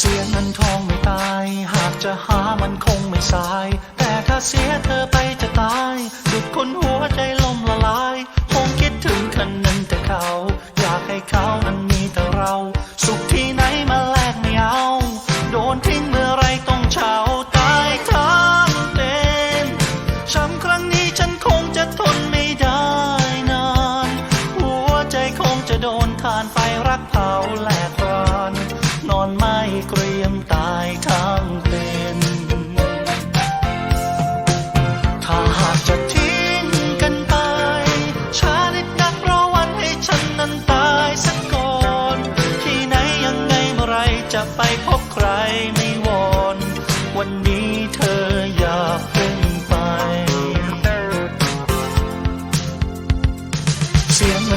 เสียเงินทองไม่ตาย หากจะหามันคงไม่สาย แต่ถ้าเสียเธอไปจะตายดุดคนหัวใจล่มละลาย คงคิดถึงคนนั้นแต่เขา อยากให้เขานั้นมีแต่เรา สุขที่ไหนมาแลกไม่เอา โดนทิ้งเมื่อไรต้องเฉาตายทั้งเป็นช้ำครั้งนี้ฉันคงจะทนไม่ได้นาน หัวใจคงจะโดนทานไฟรักเผาแหลกราน นอนไม่เกรียมตายทั้งเป็น ถ้าหากจะทิ้งกันไปช้านิดนักรอวันให้ฉันนั้นตายสักก่อน ที่ไหนยังไงเมื่อไรจะไปพบใครไม่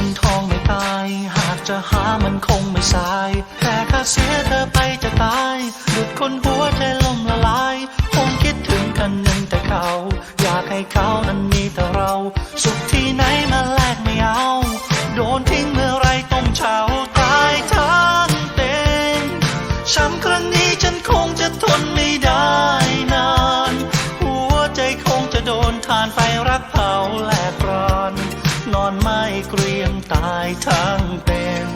งินทองไม่ตาย หากจะหามันคงไม่สาย แต่ถ้าเสียเธอไปจะตายดุดคนหัวใจล่มละลาย คงคิดถึงกันหนึ่งแต่เขา อยากให้เขานั้นมีแต่เรา สุขที่ไหน เกรียมตายทั้งเป็น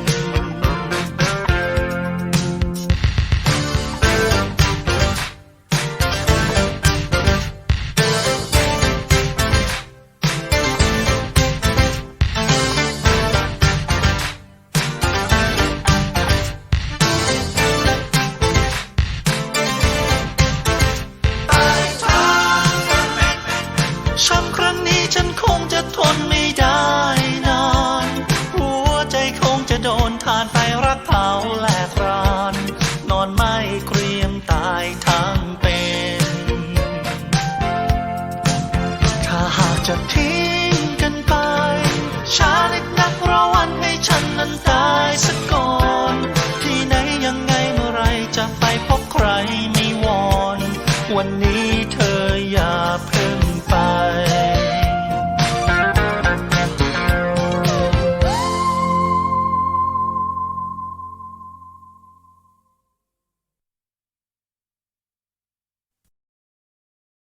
ช้ำครั้งนี้ฉันคงจะทนไม่ จะโดนทานไฟรักเผาแหลกราน นอนไม่เกรียมตายทั้งเป็น ถ้าหากจะทิ้งกันไป ช้านิดนักรอวันให้ฉันนั้นตายสักก่อน ที่ไหนยังไงเมื่อไรจะไปพบใครไม่วอน วันนี้เธออยา